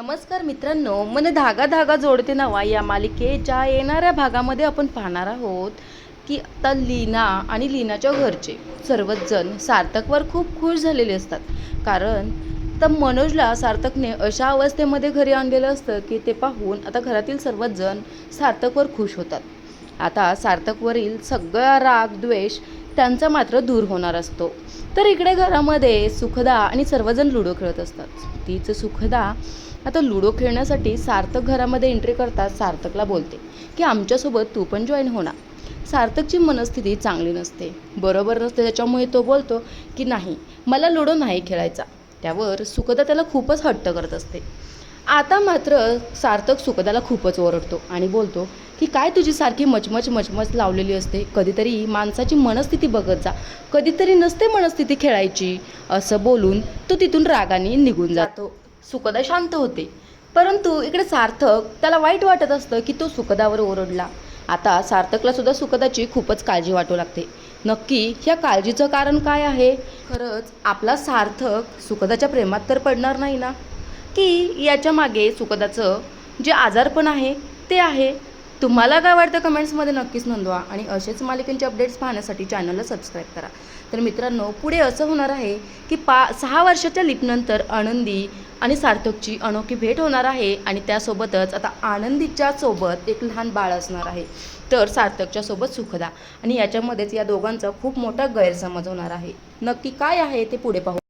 नमस्कार मित्रांनो मन धागा धागा जोडते नवा या मालिकेच्या येणाऱ्या भागामध्ये आपण पाहणार आहोत की आता लीना आणि लीनाच्या घरचे सर्वच जण सार्थकवर खूप खुश झालेले असतात. कारण तर मनोजला सार्थकने अशा अवस्थेमध्ये घरी आणलेलं असतं की ते पाहून आता घरातील सर्वच जण सार्थकवर खुश होतात. आता सार्थकवरील सगळा राग द्वेष त्यांचा मात्र दूर होणार असतो. तर इकडे घरामध्ये सुखदा आणि सर्वजण लुडो खेळत असतात. तीच सुखदा आता लुडो खेळण्यासाठी सार्थक घरामध्ये एंट्री करतात सार्थकला बोलते की आमच्यासोबत तू पण जॉईन होणार सार्थकची मनस्थिती चांगली नसते. बरोबर नसते त्याच्यामुळे तो बोलतो की नाही मला लुडो नाही खेळायचा. त्यावर सुखदा त्याला खूपच हट्ट करत असते. आता मात्र सार्थक सुखदाला खूपच ओरडतो आणि बोलतो की काय तुझी सारखी मचमच मचमच लावलेली असते? कधीतरी माणसाची मनस्थिती बघत जा. कधीतरी नसते मनस्थिती खेळायची. असं बोलून तो तिथून रागाने निघून जातो. सुखदा शांत होते. परंतु इकडे सार्थक त्याला वाईट वाटत असतं की तो सुखदावर ओरडला. आता सार्थकला सुद्धा सुखदाची खूपच काळजी वाटू लागते. नक्की ह्या काळजीचं कारण काय आहे? खरंच आपला सार्थक सुखदाच्या प्रेमात तर पडणार नाही ना? की याच्या मागे सुखदाचं जे आजारपण आहे ते आहे. तुम्हाला काय वाटतं कमेंट्समध्ये नक्कीच नोंदवा आणि असेच मालिकांचे अपडेट्स पाहण्यासाठी चॅनलला सबस्क्राईब करा. तर मित्रांनो पुढे असं होणार आहे की पा सहा वर्षाच्या लिपनंतर आनंदी आणि सार्थकची अनोखी भेट होणार आहे आणि त्यासोबतच आता आनंदीच्या सोबत एक लहान बाळ असणार आहे. तर सार्थकच्या सोबत सुखदा आणि याच्यामध्येच या दोघांचा खूप मोठा गैरसमज होणार आहे. नक्की काय आहे ते पुढे पाहू.